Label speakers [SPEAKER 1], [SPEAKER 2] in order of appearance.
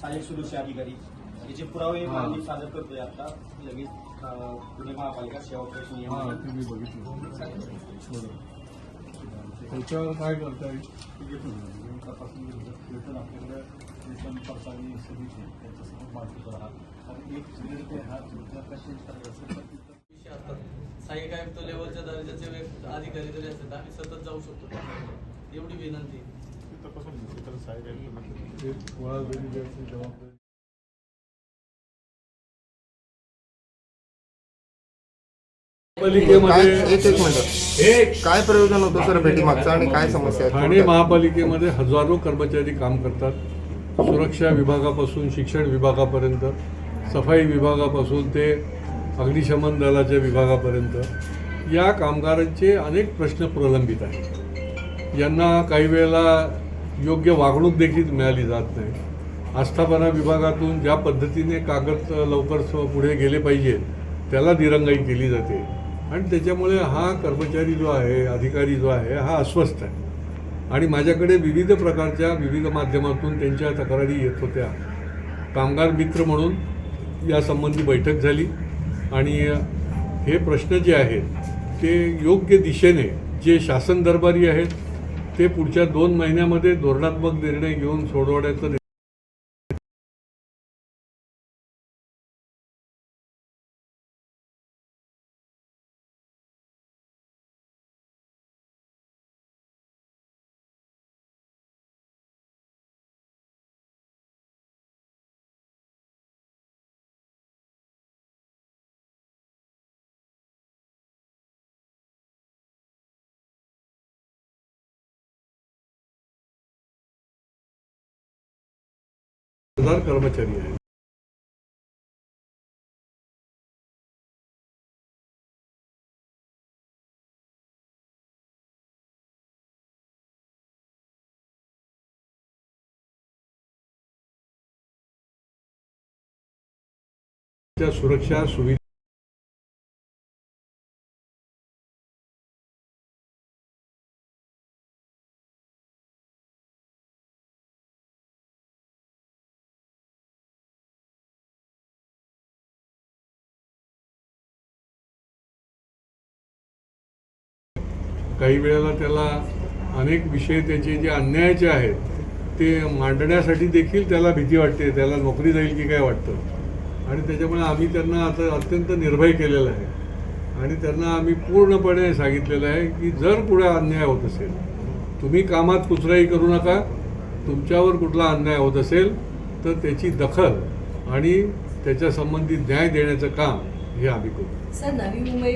[SPEAKER 1] सहाय्यक सुरक्षा अधिकारी याचे पुरावे. मी सादर करतोय आता लगेच पुणे महापालिका सेवा प्रश्न
[SPEAKER 2] हा
[SPEAKER 1] नियम
[SPEAKER 2] मी बघितलं त्याच्यावर काय करता येईल तपासून आपल्याकडे पडताळणी समिती. त्याच्यासमोर हा. आणि एक हा
[SPEAKER 3] सहाय्यक आयुक्त लेवलच्या दर्जाचे अधिकारी जरी असतात आम्ही सतत जाऊ शकतो. एवढी विनंती
[SPEAKER 2] साहेब
[SPEAKER 4] काय
[SPEAKER 5] पालिकेमध्ये
[SPEAKER 4] एक एक मिनिट काय प्रयोजन होतं सर? भेटीमागचं आणि काय समस्या
[SPEAKER 5] ठाणे? महापालिकेमध्ये हजारो कर्मचारी काम करतात. सुरक्षा विभागापासून शिक्षण विभागापर्यंत सफाई विभागापासून ते अग्निशमन दलाच्या विभागापर्यंत या कामगारांचे अनेक प्रश्न प्रलंबित आहेत. यांना काही वेळेला योग्य वागणूक देखील मिळाली जात नाही. आस्थापना विभागातून ज्या पद्धतीने कागद लवकर पुढे गेले पाहिजे त्याला दिरंगाई केली जाते. आणि त्याच्यामुळे हा कर्मचारी जो आहे अधिकारी जो आहे हा अस्वस्थ आहे. आणि माझ्याकडे विविध प्रकारच्या विविध माध्यमातून त्यांच्या तक्रारी येत होत्या. कामगार मित्र म्हणून यासंबंधी बैठक झाली. आणि हे प्रश्न जे आहेत ते योग्य दिशेने जे शासन दरबारी आहेत ते पुढच्या दोन महिन्यामध्ये धोरणात्मक निर्णय घेऊन सोडवण्याचं हजार कर्मचारी आहेत. सुरक्षा सुविधा काही वेळेला त्याला अनेक विषय त्याचे जे अन्यायाचे आहेत ते मांडण्यासाठी देखील त्याला भीती वाटते त्याला नोकरी जाईल की काय वाटतं. आणि त्याच्यामुळे आम्ही त्यांना आता अत्यंत निर्भय केलेलं आहे. आणि त्यांना आम्ही पूर्णपणे सांगितलेलं आहे की जर पुढे अन्याय होत असेल तुम्ही कामात कुचराई करू नका तुमच्यावर कुठला अन्याय होत असेल तर त्याची दखल आणि त्याच्या संबंधित न्याय देण्याचं काम हे आम्ही करू.
[SPEAKER 6] सर नवी मुंबई